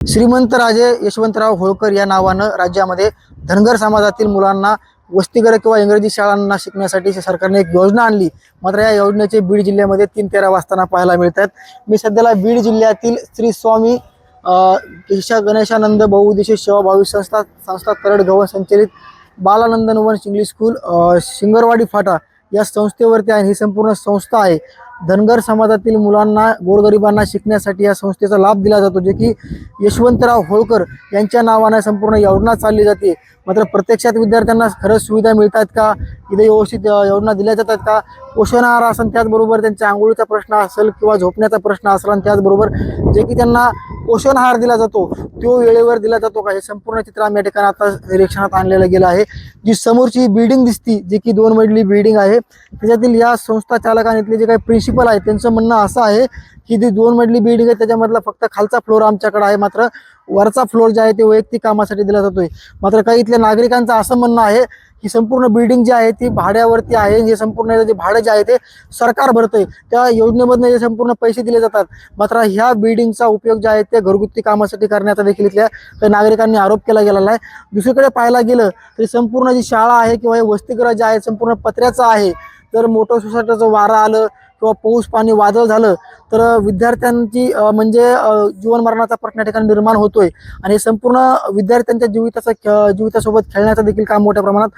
श्रीमंत राजे यशवंतराव होळकर या नावानं राज्यामध्ये धनगर समाजातील मुलांना वसतिगृह किंवा इंग्रजी शाळांना शिकण्यासाठी सरकारने एक योजना आणली. मात्र या योजनेचे बीड जिल्ह्यामध्ये तीन तेरा वाजताना पाहायला मिळतात. मी सध्याला बीड जिल्ह्यातील श्री स्वामी अ, ईशा गणेशानंद बहुउद्देशीय सेवा भावी संस्था संस्था तरड गव्हाण संचलित बालानंदनवन इंग्लिश स्कूल शिंगरवाडी फाटा या संस्थेवरती आहे ही संपूर्ण संस्था आहे. धनगर समाजातील मुलांना गोरगरिबांना शिकण्यासाठी या संस्थेचा लाभ दिला जातो जे की यशवंतराव होळकर यांच्या नावाने संपूर्ण योजना चालली जाते. मात्र प्रत्यक्षात विद्यार्थ्यांना खरंच सुविधा मिळतात का? इथे व्यवस्थित योजना दिल्या जातात का? पोषण आहार असेल त्याचबरोबर त्यांच्या आंघोळीचा प्रश्न असेल किंवा झोपण्याचा प्रश्न असेल आणि त्याचबरोबर जे की त्यांना पोषण आहार दिला जातो तो वेळेवर दिला जातो का? हे संपूर्ण चित्र आम्ही या ठिकाणी आता निरीक्षणात आणलेलं गेलं आहे. जी समोरची बिल्डिंग दिसती जी की दोन मजली बिल्डिंग आहे त्याच्यातील या संस्था चालक इथले जे काही प्रिन्सिपल आहे त्यांचं म्हणणं असं आहे ही जी दोन मजली बिल्डिंग आहे त्याच्यामधला फक्त खालचा फ्लोर आमच्याकडे आहे मात्र. वरचा फ्लोर जे आहे ते वैयक्तिक कामासाठी दिला जातोय. मात्र काही इथल्या नागरिकांचं असं म्हणणं आहे की संपूर्ण बिल्डिंग जी आहे ती भाड्यावरती आहे. जे संपूर्ण जे भाडं जे आहे ते सरकार भरतंय. त्या योजनेमधनं जे संपूर्ण पैसे दिले जातात. मात्र ह्या बिल्डिंगचा उपयोग जे आहे ते घरगुती कामासाठी करण्याचा देखील इथल्या काही नागरिकांनी आरोप केला गेलेला आहे. दुसरीकडे पाहायला गेलं तरी संपूर्ण जी शाळा आहे किंवा हे वसतिगृह जे आहे संपूर्ण पत्र्याचं आहे. तर मोठं सोसायटीचं वारं आलं किंवा पाऊस पाणी वादळ झालं तर विद्यार्थ्यांची म्हणजे जीवन मरणाचा प्रश्न या ठिकाणी निर्माण होतोय. आणि संपूर्ण विद्यार्थ्यांच्या जीविताचा जीवितासोबत खेळण्याचं देखील काम मोठ्या प्रमाणात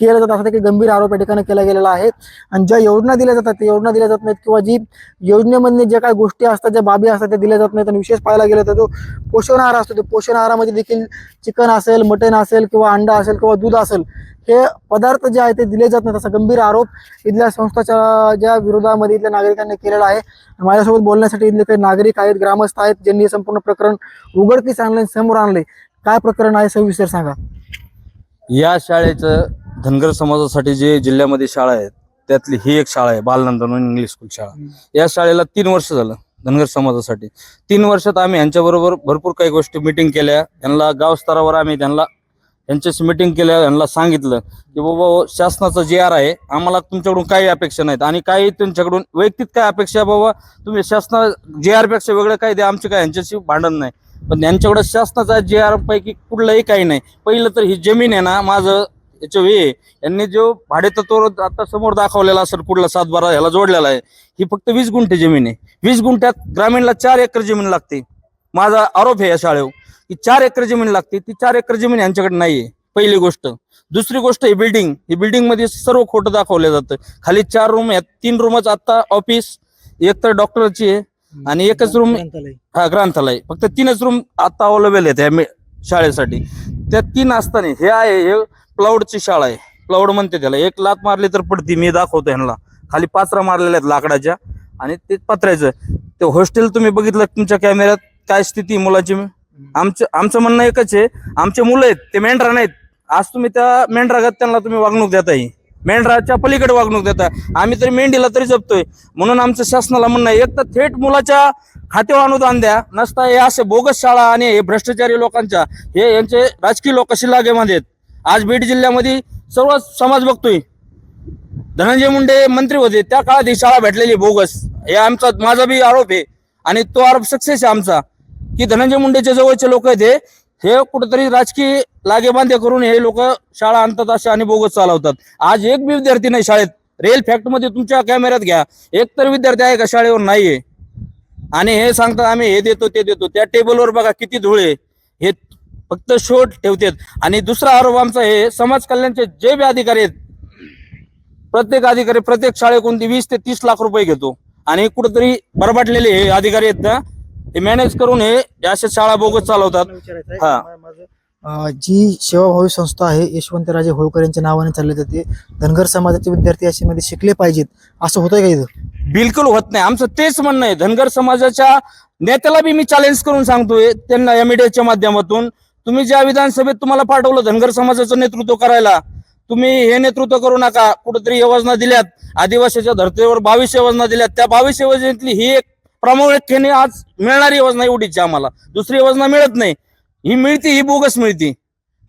केलं जातं असा देखील गंभीर आरोप या ठिकाणी केला गेलेला आहे. आणि ज्या योजना दिल्या जातात त्या योजना दिल्या जात नाहीत किंवा जी योजनेमधले ज्या काही गोष्टी असतात ज्या बाबी असतात त्या दिल्या जात नाहीत. आणि विशेष पाहायला गेलं तर जो पोषण आहार असतो तो पोषण आहारामध्ये देखील चिकन असेल मटण असेल किंवा अंडा असेल किंवा दूध असेल हे पदार्थ जे आहे ते दिले जात नाहीत. असा गंभीर आरोप इथल्या संस्थाच्या ज्या विरोधामध्ये इथल्या नागरिकांनी केलेला आहे. माझ्यासोबत बोलण्यासाठी इथले काही नागरिक आहेत ग्रामस्थ आहेत ज्यांनी संपूर्ण प्रकरण उघडकीस आणले समोर आणले काय प्रकरण आहे सविस्तर सांगा. या शाळेचं धनगर समाजासाठी जे जिल्ह्यामध्ये शाळा आहेत त्यातली ही एक शाळा आहे बालनंदन इंग्लिश स्कूल शाळा. या शाळेला तीन वर्ष झालं धनगर समाजासाठी. तीन वर्षात आम्ही यांच्याबरोबर भरपूर काही गोष्टी मिटिंग केल्या. त्यांना गाव स्तरावर आम्ही त्यांना यांच्याशी मिटिंग केल्या यांना सांगितलं की बाबा शासनाचं शासनाचा जे आर आहे आम्हाला तुमच्याकडून काही अपेक्षा नाहीत. आणि काही तुमच्याकडून वैयक्तिक काय अपेक्षा आहे बाबा तुम्ही शासना जे आरपेक्षा वेगळं काय द्या आमचे काय यांच्याशी भांडण नाही. पण यांच्याकडे शासनाचा जे आर पैकी कुठलंही काही नाही. पहिलं तर ही जमीन आहे ना माझं याच्या वे यांनी जो भाडेतत्वावर आता समोर दाखवलेला असेल कुठला सात बारा ह्याला जोडलेला आहे ही फक्त वीस गुंठे जमीन आहे. वीस गुंठ्यात ग्रामीणला चार एकर जमीन लागते. माझा आरोप आहे या शाळेवर. की चार एकर जमीन लागते ती चार एकर जमीन यांच्याकडे नाहीये पहिली गोष्ट. दुसरी गोष्ट ही बिल्डिंग ही बिल्डिंगमध्ये सर्व खोटं दाखवलं जातं. खाली चार रूम आहेत तीन रूमच आता ऑफिस एक तर डॉक्टरची आहे आणि एकच रूम हा ग्रंथालय. फक्त तीनच रूम आता अवेलेबल आहेत या शाळेसाठी. त्या तीन असताना हे आहे हे प्लाउडची शाळा आहे. प्लाउड म्हणते त्याला एक लात मारली तर पडती मी दाखवतो ह्यांना. खाली पाचरा मारलेल्या आहेत लाकडाच्या आणि ते पत्र्याचं. ते हॉस्टेल तुम्ही बघितलं तुमच्या कॅमेऱ्यात काय स्थिती मुलाची? आमचं आमचं म्हणणं एकच आहे आमचे मुलं आहेत ते मेंढरा नाहीत. आज तुम्ही त्या मेंढरा त्यांना तुम्ही वागणूक देताय. मेंढराच्या पलीकडे वागणूक देता आम्ही तरी मेंढीला तरी जपतोय. म्हणून आमचं शासनाला म्हणणं आहे एक तर थेट मुलाच्या खात्यावर अनुदान द्या नसता हे असे बोगस शाळा आणि हे भ्रष्टाचारी लोकांच्या हे यांचे राजकीय लोक शिलागेमध्ये आहेत. आज बीड जिल्ह्यामध्ये सर्व समाज बघतोय. धनंजय मुंडे मंत्री होते त्या काळात ही शाळा भेटलेली बोगस. हे आमचा माझा बी आरोप आहे. आणि तो आरोप सक्सेस आहे आमचा. की धनंजय मुंडेच्या जवळचे लोक आहेत हे हे कुठेतरी राजकीय लागेबांधे करून हे लोक शाळा आणतात असे आणि बोगस चालवतात. आज एक बी विद्यार्थी नाही शाळेत. रेल फॅक्टमध्ये तुमच्या कॅमेऱ्यात घ्या. एक तर विद्यार्थी आहे का शाळेवर नाहीये? आणि हे सांगतात आम्ही हे देतो ते देतो. त्या टेबलवर बघा किती धुळे हे फक्त शोध ठेवतात. आणि दुसरा आरोप आमचा हे समाज कल्याणचे जे बी अधिकारी आहेत प्रत्येक अधिकारी प्रत्येक शाळेकडून वीस ते तीस लाख रुपये घेतो. आणि कुठेतरी बरबाटलेले हे अधिकारी आहेत ना हे मॅनेज करून हे अशा शाळा बोगस चालवतात. हा. जी सेवाभावी संस्था आहे यशवंतराजे होळकर यांच्या नावाने चालली जाते. धनगर समाजाचे विद्यार्थी याच्यामध्ये शिकले पाहिजेत. असं होतंय का इथं? बिलकुल होत नाही. आमचं तेच म्हणणं आहे. धनगर समाजाच्या नेत्याला बी मी चॅलेंज करून सांगतोय. त्यांना या मीडियाच्या माध्यमातून तुम्ही ज्या विधानसभेत तुम्हाला पाठवलं धनगर समाजाचं नेतृत्व करायला तुम्ही हे नेतृत्व करू नका. कुठेतरी योजना दिल्यात. आदिवासीच्या धर्तीवर बावीस योजना दिल्यात. त्या बावीस योजनेतली ही एक प्रामुख्याने आज मिळणारी योजना एवढीच आहे आम्हाला. दुसरी योजना मिळत नाही. ही मिळती ही बोगस मिळती.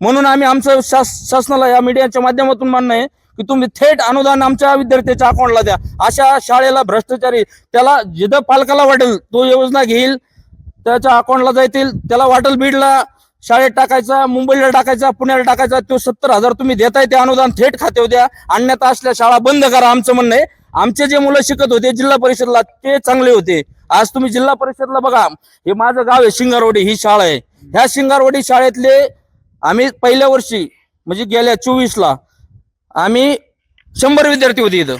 म्हणून आम्ही आमचं शास- शासनाला या मीडियाच्या माध्यमातून म्हणणं आहे की तुम्ही थेट अनुदान आमच्या विद्यार्थ्याच्या अकाउंटला द्या. अशा शाळेला भ्रष्टाचारी त्याला जिथं पालकाला वाटेल तो योजना घेईल त्याच्या अकाउंटला जातील त्याला वाटेल बीडला शाळेत टाकायचा मुंबईला टाकायचा पुण्याला टाकायचा तो सत्तर हजार तुम्ही देताय ते अनुदान थेट खाते द्या अन्यथा असल्या शाळा बंद करा आमचं म्हणणं आहे. आमचे जे मुलं शिकत होते जिल्हा परिषदला ते चांगले होते. आज तुम्ही जिल्हा परिषदला बघा हे माझं गाव आहे शिंगारवाडी ही शाळा आहे. ह्या शिंगारवाडी शाळेतले आम्ही पहिल्या वर्षी म्हणजे गेल्या चोवीसला आम्ही शंभर विद्यार्थी होते इथं.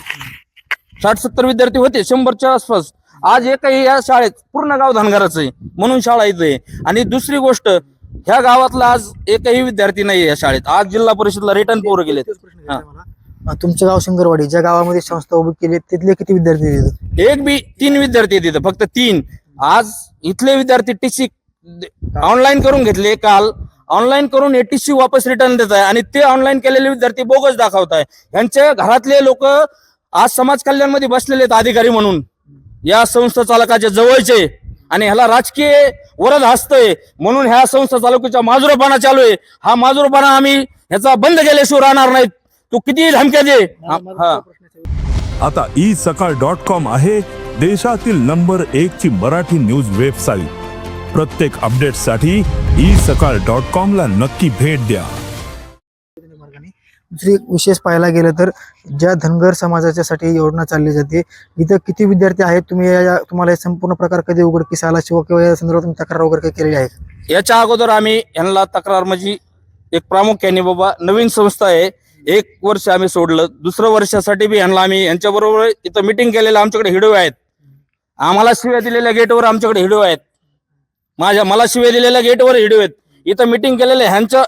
साठ सत्तर विद्यार्थी होते शंभरच्या आसपास. आज एकही या शाळेत पूर्ण गाव धनगराचं आहे म्हणून शाळा इथं आहे. आणि दुसरी गोष्ट ह्या गावातला आज एकही विद्यार्थी नाही या शाळेत. आज जिल्हा परिषदला रिटर्न पोरं गेलेत. तेच प्रश्न विचारायचा मला. अं, तुमचं गाव शंकरवाडी ज्या गावामध्ये संस्था उभी केली तिथले किती विद्यार्थी तिथं? एक बी तीन विद्यार्थी इथं फक्त तीन. आज इथले विद्यार्थी टीसी ऑनलाईन करून घेतले काल. ऑनलाईन करून टीसी वापस रिटर्न देत आहे आणि ते ऑनलाईन केलेले विद्यार्थी बोगस दाखवत आहे. यांच्या घरातले लोक आज समाज कल्याणमध्ये बसलेले आहेत अधिकारी म्हणून. या संस्था चालकाच्या जवळचे आणि ह्याला राजकीय वरद हसतंय. म्हणून ह्या संस्था चालकाचा माजुरपणा चालू आहे. हा माजुरपणा आम्ही ह्याचा बंद केल्याशिवाय राहणार नाहीत. तू किती धमक्या दे. हा. आता ई सकाळ डॉट कॉम आहे देशातील नंबर एक ची मराठी न्यूज वेबसाईट प्रत्येक अपडेटसाठी ई सकाळ डॉट कॉम ला नक्की भेट द्या. जे दुसरी विशेष पाहायला गेलं तर ज्या धनगर समाजाच्यासाठी योजना चालली जाते इथं किती विद्यार्थी आहेत तुम्ही या- तुम्हाला हे संपूर्ण प्रकार कधी उघडकीस आला शिवा किंवा या संदर्भात तुम्ही तक्रार वगैरे काही केलेली आहे याच्या अगोदर आम्ही यांना तक्रार म्हणजे एक प्रामुख्याने बाबा नवीन संस्था आहे एक वर्ष आम्ही सोडलं दुसरं वर्षासाठी बी यांना आम्ही यांच्याबरोबर इथं मिटिंग केलेलं आमच्याकडे हिडो आहेत. आम्हाला शिव्या दिलेल्या गेटवर आमच्याकडे हिडो आहेत. माझ्या मला शिव्या दिलेल्या गेटवर हिडो आहेत. इथं मिटिंग केलेले ह्यांच्या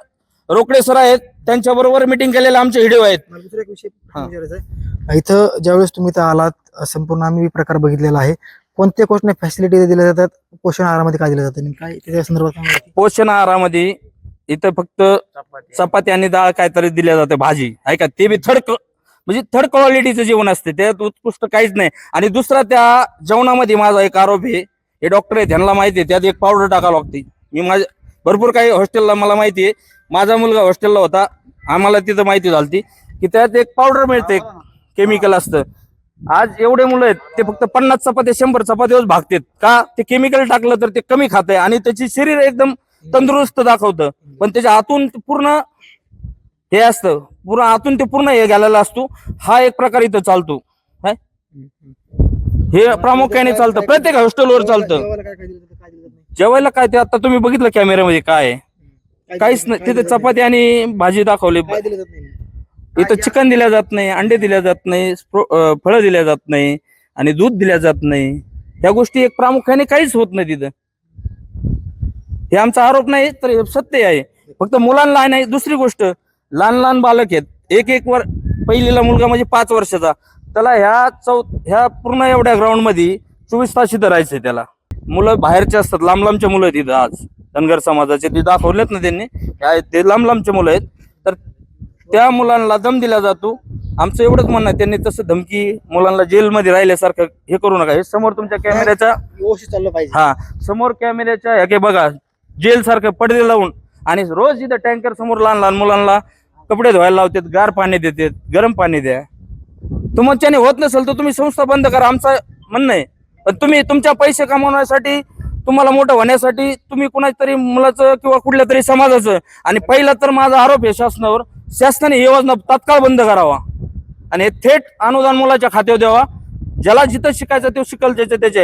रोकडे सर आहेत. त्यांच्याबरोबर मिटिंग केलेले आमचे हिडो आहेत. मला दुसरा एक विषय हा. विचारायचा आहे. इथं ज्यावेळेस तुम्ही इथं आलात संपूर्ण आम्ही प्रकार बघितलेला आहे. कोणत्या कोणत्या फॅसिलिटी दिल्या जातात? पोषण आहारामध्ये काय दिलं जातं? आणि काय त्याच्या संदर्भात काय माहिती? पोषण आहारामध्ये इथं फक्त चपाती. आणि डाळ काहीतरी दिल्या जाते भाजी. ऐका ते बी थर्ड म्हणजे थर्ड क्वालिटीचं जेवण असते. त्यात उत्कृष्ट काहीच नाही. आणि दुसरा त्या जेवणामध्ये माझा एक आरोप आहे. हे डॉक्टर आहे त्यांना माहिती आहे. त्यात एक पावडर टाकावं लागते. मी माझ्या भरपूर काही हॉस्टेलला मला माहिती आहे. माझा मुलगा हॉस्टेलला होता. आम्हाला तिथं माहिती झाली की त्यात एक पावडर मिळते केमिकल असतं. आज एवढे मुलं आहेत ते फक्त पन्नास चपात्या शंभर चपात्यावर भागतात. का? ते केमिकल टाकलं तर ते कमी खात आहे आणि त्याची शरीर एकदम तंदुरुस्त दाखवतं. पण त्याच्या आतून पूर्ण हे असतं. पूर्ण आतून ते पूर्ण हे गेलेला असतो. हा एक प्रकार इथं चालतो. काय हे प्रामुख्याने चालतं. प्रत्येक हॉस्टेलवर चालतं. जेवायला काय ते आता तुम्ही बघितलं कॅमेऱ्यामध्ये काय आहे. काय काहीच नाही. तिथे चपाती आणि भाजी दाखवली. नाही? काय दिलं जात नाही. इथं चिकन दिल्या जात नाही अंडे दिल्या जात नाही फळं दिल्या जात नाही आणि दूध दिल्या जात नाही. ह्या गोष्टी एक प्रामुख्याने काहीच होत नाही तिथं. हे आमचा आरोप नाही तर हे सत्य आहे. फक्त मुलांना नाही दुसरी गोष्ट. लहान लहान बालक आहेत. एक एक वर पहिलीला मुलगा म्हणजे पाच वर्षाचा. त्याला ह्या चौ ह्या पूर्ण एवढ्या ग्राउंडमध्ये चोवीस तास इथं राहायचंय त्याला. मुलं बाहेरचे असतात लांब लांबचे मुलं आहेत इथं आज. धनगर समाजाचे ते दाखवलेत ना त्यांनी. ते लांब लांबचे मुलं आहेत. तर त्या मुलांना दम दिला जातो. आमचं एवढंच म्हणणं आहे त्यांनी तसं धमकी मुलांना जेलमध्ये राहिल्यासारखं हे करू नका. हे समोर तुमच्या कॅमेऱ्याच्या व्यवस्थित चाललं पाहिजे. हा समोर कॅमेऱ्याच्या ह्या काय बघा जेल सारखं पडदे लावून आणि रोज इथं टँकर समोर लहान लहान मुलांना कपडे धुवायला लावतात गार पाणी देतात गरम पाणी द्या. तुमच्याने होत नसेल तर तुम्ही संस्था बंद करा. आमचं म्हणणं आहे. पण तुम्ही तुमच्या पैसे कमवण्यासाठी तुम्हाला मोठं होण्यासाठी तुम्ही कुणाच्या तरी मुलाचं किंवा कुठल्या तरी समाजाचं. आणि पहिला तर माझा आरोप आहे शासनावर शासनाने ही योजना तात्काळ बंद करावा. आणि हे थेट अनुदान मुलाच्या खात्यावर द्यावा. ज्याला जिथं शिकायचं तो शिकल त्याच्या त्याच्या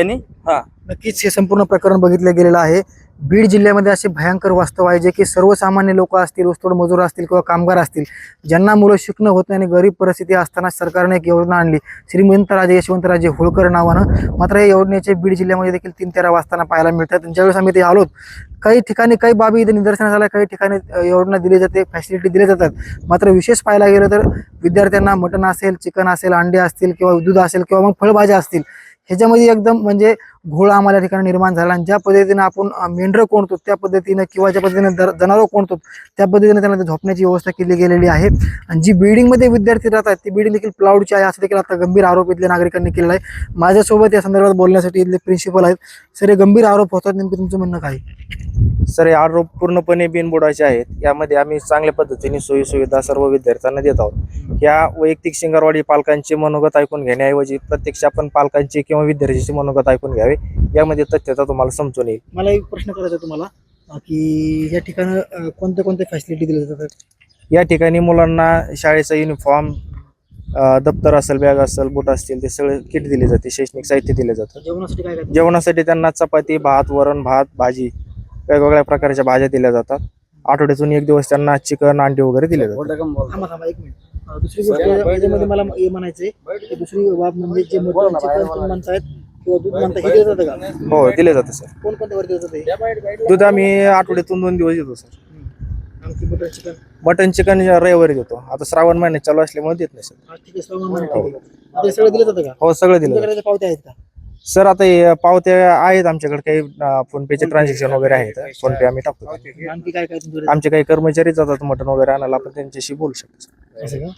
हा. नक्कीच हे संपूर्ण प्रकरण बघितलं गेलेलं आहे. बीड जिल्ह्यामध्ये असे भयंकर वास्तव आहे जे की सर्वसामान्य लोक असतील ऊसतोड मजूर असतील किंवा कामगार असतील ज्यांना मुलं शिकणं होत नाही आणि गरीब परिस्थिती असताना सरकारने एक योजना आणली. श्रीमंतराजे यशवंतराजे होळकर नावानं. मात्र या योजनेचे बीड जिल्ह्यामध्ये देखील तीन तेरा वाजताना पाहायला मिळतात. ज्यावेळेस आम्ही ते आलोत काही ठिकाणी काही बाबी इथे निदर्शनास आल्या काही ठिकाणी योजना दिली जाते फॅसिलिटी दिल्या जातात. मात्र विशेष पाहायला गेलं तर विद्यार्थ्यांना मटण असेल चिकन असेल अंडे असतील किंवा दूध असेल किंवा मग फळभाज्या असतील ह्याच्यामध्ये एकदम म्हणजे घोळ आम्हाला ठिकाणी निर्माण झाला. आणि ज्या पद्धतीने आपण मेंढर मेंढरं कोणतो त्या पद्धतीनं किंवा ज्या पद्धतीने दर- जनावरं कोणतो त्या पद्धतीने त्यांना ते झोपण्याची व्यवस्था केली गेलेली आहे. आणि जी बिल्डिंगमध्ये विद्यार्थी राहतात ती बिल्डिंग देखील प्लाउडची आहे असं देखील आता गंभीर आरोप इथल्या नागरिकांनी केला आहे. माझ्यासोबत या संदर्भात बोलण्यासाठी इथले प्रिन्सिपल आहेत. सर हे गंभीर आरोप होतात नेमके तुमचं म्हणणं काय? सर हे आरोप पूर्णपणे बिनबुडाचे आहेत. यामध्ये आम्ही चांगल्या पद्धतीने सोयी सुविधा सर्व विद्यार्थ्यांना देत आहोत. या वैयक्तिक शिंगारवाडी पालकांचे मनोगत ऐकून घेण्याऐवजी प्रत्यक्ष आपण पालकांचे किंवा विद्यार्थ्यांचे मनोगत ऐकून घ्यावे. यामध्ये तथ्यता तुम्हाला समजून येईल. मला एक प्रश्न करायचा तुम्हाला की या ठिकाणी कोणत्या कोणत्या फॅसिलिटी दिल्या जातात? या ठिकाणी मुलांना शाळेचा युनिफॉर्म दप्तर असेल बॅग असेल बुट असतील ते सगळे किट दिले जाते. शैक्षणिक साहित्य दिले जातं. जेवणासाठी काय? जेवणासाठी त्यांना चपाती भात वरण भात भाजी वेगवेगळ्या प्रकारच्या भाज्या दिल्या जातात. आठवड्यातून एक दिवस त्यांना चिकन अंडी वगैरे दिले जातात. थांबा थांबा एक मिनिट. अं, दुसरी गोष्ट याच्यामध्ये मला हे म्हणायचंय की दुसरी बाब म्हणजे जे मटण चिकन तुम्ही म्हणतायत किंवा दूध म्हणताय हे दिलं जातं का? हो दिले जाते सर. कोण कोणत्या वर दिलं जातं दूध आम्ही आठवड्यातून दोन दिवस देतो सर. आणखी मटण चिकन. मटन चिकन रविवारी देतो. आता श्रावण महिन्यात चालू असल्यामुळे देत नाही सर. हा, ठीक आहे श्रावण महिना ठीक आहे. ते सगळं दिलं जातं का? हो सगळं दिलं जातं. तुमच्याकडे पावत्या आहेत का? सर आता हे पावत्या आहेत आमच्याकडे काही फोन पेचे ट्रान्झॅक्शन वगैरे आहेत. फोन पे आम्ही टाकतो. आणखी काय काय तुमच्याकडे? आमचे काही कर्मचारी जातात मटन वगैरे आणायला आपण त्यांच्याशी बोलू शकतो. असं का?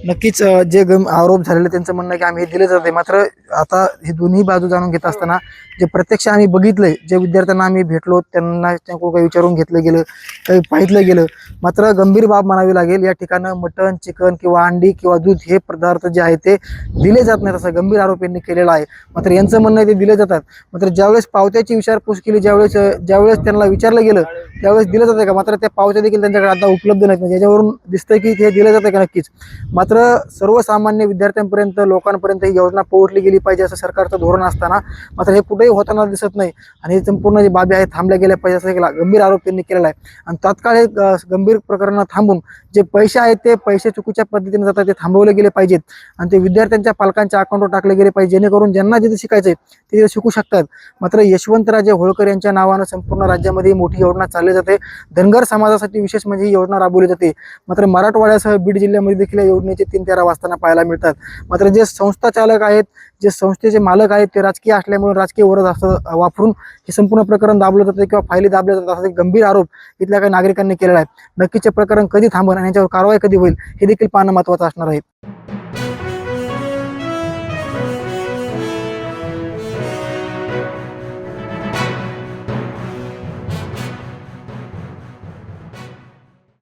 नक्कीच जे गम आरोप झालेले त्यांचं म्हणणं आहे की आम्ही हे दिले जाते मात्र आता हे दोन्ही बाजू जाणून घेत असताना जे प्रत्यक्ष आम्ही बघितलंय जे विद्यार्थ्यांना आम्ही भेटलो त्यांना त्याकडून काही विचारून घेतलं गेलं काही पाहितलं गेलं मात्र गंभीर बाब म्हणावी लागेल या ठिकाणं मटण चिकन किंवा अंडी किंवा दूध हे पदार्थ जे आहे ते दिले जात नाहीत असा गंभीर आरोप यांनी केलेला आहे. मात्र यांचं म्हणणं आहे ते दिले जातात. मात्र ज्यावेळेस पावत्याची विचारपूस केली ज्यावेळेस ज्यावेळेस त्यांना विचारलं गेलं त्यावेळेस दिलं जातं का? मात्र त्या पावत्या देखील त्यांच्याकडे आता उपलब्ध नाहीत. म्हणजे याच्यावरून दिसतंय की ते दिलं जातं का नक्कीच? मात्र मात्र सर्वसामान्य विद्यार्थ्यांपर्यंत लोकांपर्यंत ही योजना पोहोचली गेली पाहिजे असं सरकारचं धोरण असताना मात्र हे कुठेही होताना दिसत नाही. आणि हे संपूर्ण जे बाबी आहेत थांबल्या गेल्या पाहिजे असं एक गंभीर आरोप त्यांनी केलेला आहे. आणि तात्काळ हे गंभीर प्रकरण थांबून जे पैसे आहेत ते पैसे चुकीच्या पद्धतीने जातात ते थांबवले गेले पाहिजेत. आणि ते विद्यार्थ्यांच्या पालकांच्या अकाउंटवर टाकले गेले पाहिजे जेणेकरून ज्यांना जिथे शिकायचे ते तिथे शिकू शकतात. मात्र यशवंतराजे होळकर यांच्या नावानं संपूर्ण राज्यामध्ये मोठी योजना चालली जाते. धनगर समाजासाठी विशेष म्हणजे ही योजना राबवली जाते. मात्र मराठवाड्यासह बीड जिल्ह्यामध्ये देखील या योजनेची तीन तेरा वाजताना पाहायला मिळतात. मात्र जे संस्था चालक आहेत जे संस्थेचे मालक आहेत ते राजकीय असल्यामुळे राजकीय वरद असं वापरून हे संपूर्ण प्रकरण दाबलं जातं किंवा फायली दाबल्या जातात असा गंभीर आरोप इथल्या काही नागरिकांनी केलेला आहे. नक्कीचे प्रकरण कधी थांबन आणि याच्यावर कारवाई कधी होईल हे देखील पाहणं महत्त्वाचं असणार आहे.